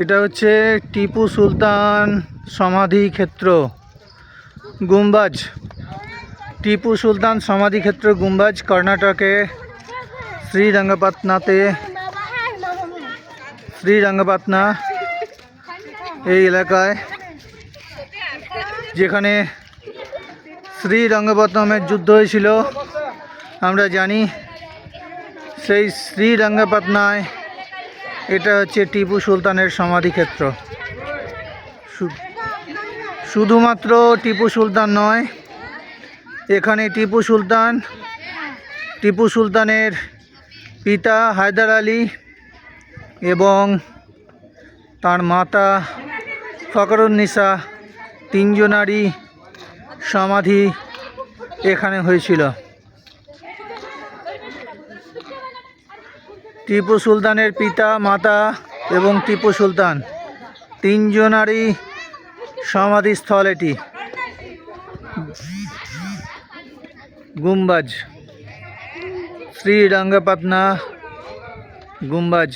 এটা হচ্ছে টিপু সুলতান সমাধি ক্ষেত্র, গুম্বাজ। টিপু সুলতান সমাধি ক্ষেত্র, গুম্বাজ, কর্ণাটকে, শ্রীরঙ্গপাটনাতে। শ্রীরঙ্গপাটনা, এই এলাকায়, যেখানে শ্রীরঙ্গপত্তমের যুদ্ধ হয়েছিল। আমরা জানি সেই শ্রীরঙ্গপাটনায় এটা হচ্ছে টিপু সুলতানের সমাধিক্ষেত্র। শুধুমাত্র টিপু সুলতান নয়, এখানে টিপু সুলতান, টিপু সুলতানের পিতা হায়দার আলী এবং তার মাতা ফকরুন্নিসা তিনজনারই সমাধি এখানে হয়েছিল। টিপু সুলতানের পিতা, মাতা এবং টিপু সুলতান। তিনজনারই সমাধিস্থল এটি। গুম্বাজ। শ্রীরঙ্গপাটনা গুম্বাজ।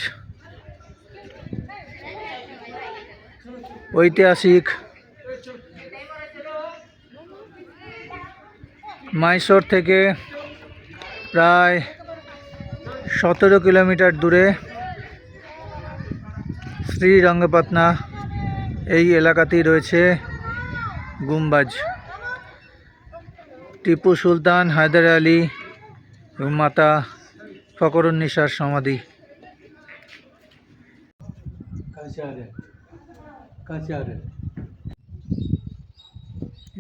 ঐতিহাসিক মাইসোর থেকে প্রায় সতেরো কিলোমিটার দূরে শ্রীরঙ্গপাটনা এই এলাকাতেই রয়েছে গুম্বাজ। টিপু সুলতান হায়দার আলী এবং মাতা ফকরুন্নিসার সমাধি।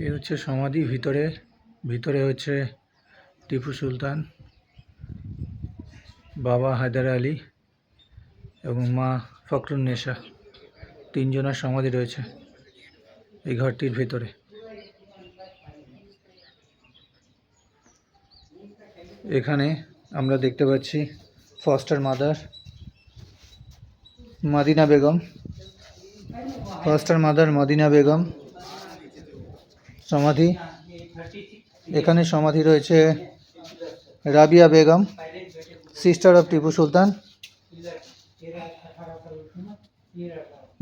এ হচ্ছে সমাধি ভিতরে ভিতরে হচ্ছে টিপু সুলতান। বাবা হায়দার আলী এবং মা ফখরুন্নেসা তিনজনের সমাধি রয়েছে এই ঘরটির ভিতরে। এখানে আমরা দেখতে পাচ্ছি foster mother Madina Begum foster mother Madina Begum, সমাধি। এখানে সমাধি রয়েছে রাবিয়া বেগম সিস্টার অফ টিপু সুলতান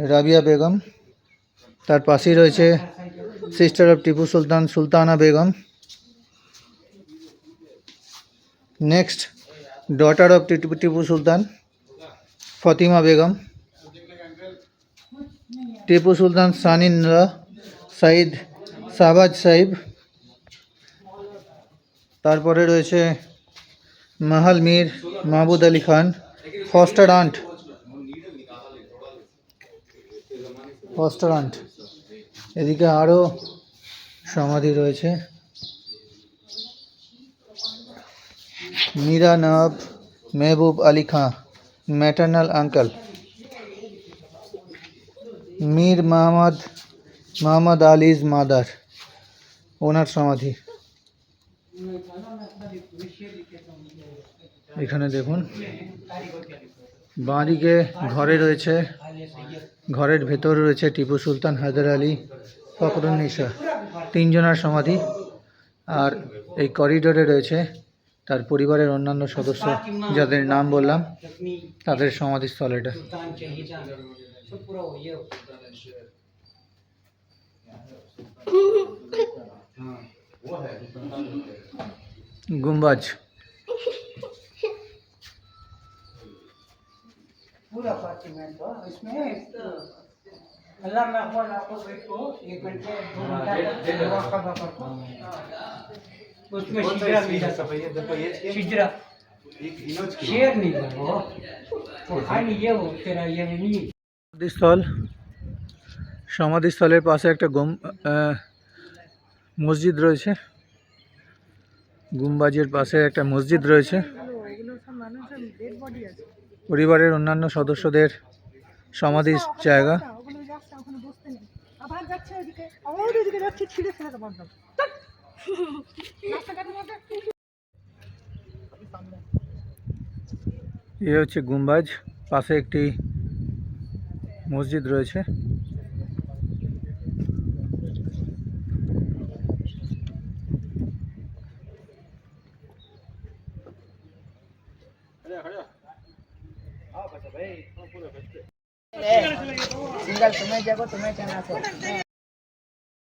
রাবিয়া বেগম তার পাশেই রয়েছে sister of Tipu Sultan Sultana Begum next daughter of Tipu Sultan Fatima Begum Tipu Sultan সানিন্দ্রা Syed Shahbaz Sahib তারপরে রয়েছে মাহাল Mir Mahboob Ali Khan, foster aunt. Foster aunt. এদিকে আরও সমাধি রয়েছে। Mir Nawab Mehboob Ali Khan maternal uncle Mir Mohammad Mohammad Ali's mother, ওনার সমাধি। এখানে দেখুন। বাঁদিকে ঘরে রয়েছে, ঘরের ভেতর রয়েছে টিপু সুলতান, হায়দার আলী ফখরুন্নিসা তিনজনার সমাধি। আর এই করিডোরে রয়েছে তার পরিবারের অন্যান্য সদস্য, যাদের নাম বললাম, তাদের সমাধিস্থল এটা। গুম্বাজ। पूरा हो ये गुम्बज पूरा पार्टिमेंट हो इसमें अल्लाह में अकबर आपको बैठो एक घंटे दो घंटा वॉक करना पड़ता उसमें शिजरा भी शिजरा शेर नहीं है वो वो खाली ये हो तेरा ये नहीं সমাধিস্থল সমাধিস্থলের পাশে একটা গম আহ, মসজিদ রয়েছে গুম্বাজের পাশে একটা মসজিদ রয়েছে পরিবারের অন্যান্য সদস্যদের সমাধির জায়গা। এ হচ্ছে গুম্বাজ পাশে একটি মসজিদ রয়েছে। सिंगल तुम्हें जगह तुम्हें चाहना